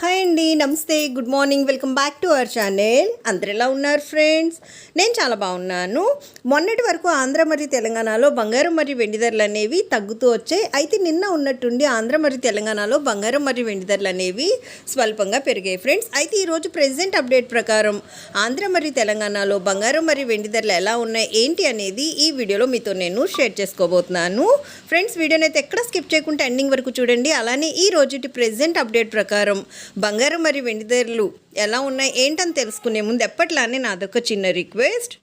Hi అండి నమస్తే good morning welcome back to our channel. అందరు ఎలా ఉన్నారు ఫ్రెండ్స్? నేను చాలా బాగున్నాను. మొన్నటి వరకు ఆంధ్ర మరియు తెలంగాణలో బంగారం మరియు వెండి ధరలు అనేవి తగ్గుతూ వచ్చాయి. అయితే నిన్న ఉన్నట్టుండి ఆంధ్ర మరియు తెలంగాణలో బంగారం మరియు వెండి ధరలు అనేవి స్వల్పంగా పెరిగాయి ఫ్రెండ్స్. అయితే ఈరోజు ప్రెసెంట్ అప్డేట్ ప్రకారం ఆంధ్ర మరియు తెలంగాణలో బంగారం మరియు వెండి ధరలు ఎలా ఉన్నాయి ఏంటి అనేది ఈ వీడియోలో మీతో నేను షేర్ చేసుకోబోతున్నాను. ఫ్రెండ్స్ వీడియోని అయితే ఎక్కడ స్కిప్ చేయకుండా ఎండింగ్ వరకు చూడండి. అలానే ఈ రోజుటి ప్రెసెంట్ అప్డేట్ ప్రకారం బంగారం మరియు వెండి ధరలు ఎలా ఉన్నాయి ఏంటని తెలుసుకునే ముందు ఎప్పట్లానే నాదొక చిన్న రిక్వెస్ట్.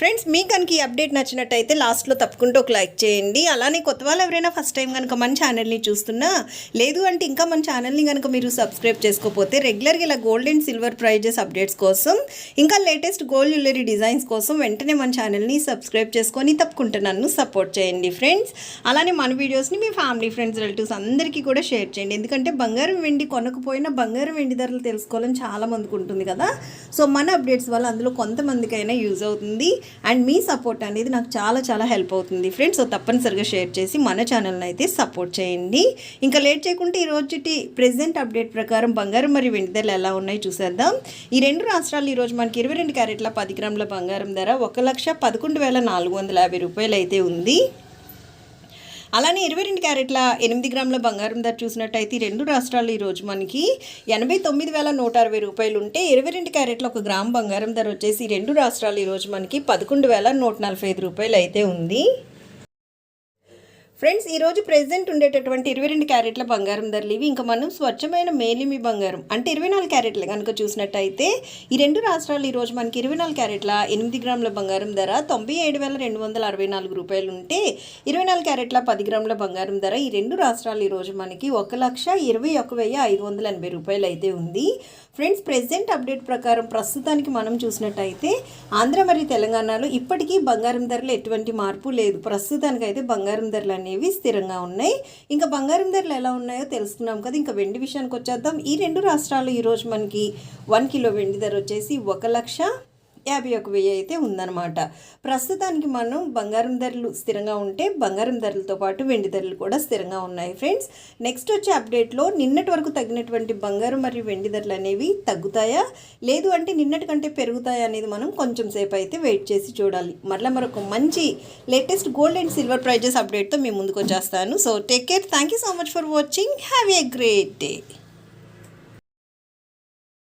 ఫ్రెండ్స్ మీ కనుక ఈ అప్డేట్ నచ్చినట్టయితే లాస్ట్లో తప్పకుండా ఒక లైక్ చేయండి. అలానే కొత్త వాళ్ళు ఎవరైనా ఫస్ట్ టైం కనుక మన ఛానల్ని చూస్తున్నా లేదు అంటే ఇంకా మన ఛానల్ని కనుక మీరు సబ్స్క్రైబ్ చేసుకోకపోతే రెగ్యులర్గా ఇలా gold and silver prices updates కోసం ఇంకా లేటెస్ట్ గోల్డ్ జ్యువెలరీ డిజైన్స్ కోసం వెంటనే మన ఛానల్ని సబ్స్క్రైబ్ చేసుకొని తప్పకుండా నన్ను సపోర్ట్ చేయండి ఫ్రెండ్స్. అలానే మన వీడియోస్ని మీ ఫ్యామిలీ ఫ్రెండ్స్ రిలేటివ్స్ అందరికీ కూడా షేర్ చేయండి. ఎందుకంటే బంగారం వెండి కొనకపోయినా బంగారం వెండి ధరలు తెలుసుకోవాలని చాలా మందికి ఉంటుంది కదా. సో మన అప్డేట్స్ వల్ల అందులో కొంతమందికైనా యూజ్ అవుతుంది. అండ్ మీ సపోర్ట్ అనేది నాకు చాలా చాలా హెల్ప్ అవుతుంది. ఫ్రెండ్స్ తప్పనిసరిగా షేర్ చేసి మన ఛానల్ని అయితే సపోర్ట్ చేయండి. ఇంకా లేట్ చేయకుంటే ఈరోజు రోజుటి ప్రెసెంట్ అప్డేట్ ప్రకారం బంగారం మరియు వెండి ధరలు ఎలా ఉన్నాయి చూసేద్దాం. ఈ రెండు రాష్ట్రాలు ఈరోజు మనకి ఇరవై రెండు క్యారెట్ల పది గ్రాముల బంగారం ధర ఒక లక్ష పదకొండు వేల నాలుగు వందల యాభై రూపాయలు అయితే ఉంది. అలానే ఇరవై రెండు క్యారెట్ల ఎనిమిది గ్రాముల బంగారం ధర చూసినట్టయితే రెండు రాష్ట్రాలు ఈరోజు మనకి ఎనభై తొమ్మిది వేల నూట అరవై రూపాయలు ఉంటే ఇరవై రెండు క్యారెట్ల ఒక గ్రామ్ బంగారం ధర వచ్చేసి రెండు రాష్ట్రాలు ఈరోజు మనకి పదకొండు వేల నూట నలభై ఐదు రూపాయలు అయితే ఉంది. ఫ్రెండ్స్ ఈరోజు ప్రెసెంట్ ఉండేటటువంటి ఇరవై రెండు క్యారెట్ల బంగారం ధరలు ఇవి ఇంకా మనం స్వచ్ఛమైన మేలిమి బంగారం. అంటే ఇరవై నాలుగు క్యారెట్లు కనుక చూసినట్టయితే ఈ రెండు రాష్ట్రాలు ఈరోజు మనకి ఇరవై నాలుగు క్యారెట్ల ఎనిమిది గ్రాముల బంగారం ధర తొంభై ఏడు వేల రెండు వందల అరవై నాలుగు రూపాయలు ఉంటే ఇరవై నాలుగు క్యారెట్ల పది గ్రాముల బంగారం ధర ఈ రెండు రాష్ట్రాలు ఈరోజు మనకి ఒక లక్ష ఇరవై ఒక వెయ్యి ఐదు వందల ఎనభై రూపాయలు అయితే ఉంది. ఫ్రెండ్స్ ప్రెసెంట్ అప్డేట్ ప్రకారం ప్రస్తుతానికి మనం చూసినట్టయితే ఆంధ్ర మరియు తెలంగాణలో ఇప్పటికీ బంగారం ధరలు ఎటువంటి మార్పు లేదు. ప్రస్తుతానికి అయితే బంగారం ధరలు అనేవి స్థిరంగా ఉన్నాయి. ఇంకా బంగారం ధరలు ఎలా ఉన్నాయో తెలుసుకున్నాం కదా. ఇంకా వెండి విషయానికి వచ్చేద్దాం. ఈ రెండు రాష్ట్రాలు ఈరోజు మనకి వన్ కిలో వెండి ధర వచ్చేసి ఒక లక్ష యాభై ఒక వెయ్యి అయితే ఉందన్నమాట. ప్రస్తుతానికి మనం బంగారం ధరలు స్థిరంగా ఉంటే బంగారం ధరలతో పాటు వెండి ధరలు కూడా స్థిరంగా ఉన్నాయి ఫ్రెండ్స్. నెక్స్ట్ వచ్చే అప్డేట్లో నిన్నటి వరకు తగినటువంటి బంగారం మరియు వెండి ధరలు అనేవి తగ్గుతాయా? లేదు అంటే నిన్నటి కంటే పెరుగుతాయా అనేది మనం కొంచెం సేపు అయితే వెయిట్ చేసి చూడాలి. మరలా మరొక మంచి latest gold and silver prices అప్డేట్తో మేము ముందుకు వచ్చేస్తాను. So take care. Thank you so much for watching. Have a great day.